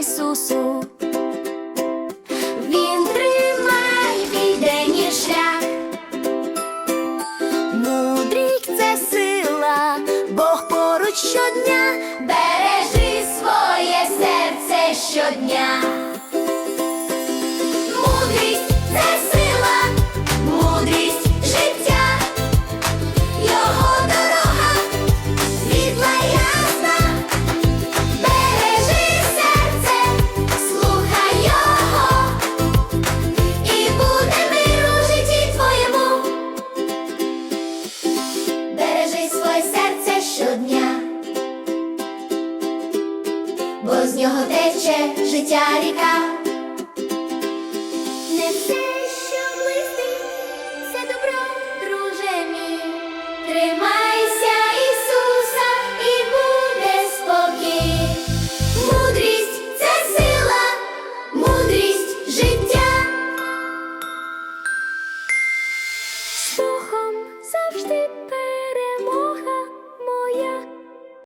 Ісусу. Він тримає твій день шлях. Мудрік це сила, Бог поруч щодня, бережи своє серце щодня. Щодня, бо з нього тече життя ріка.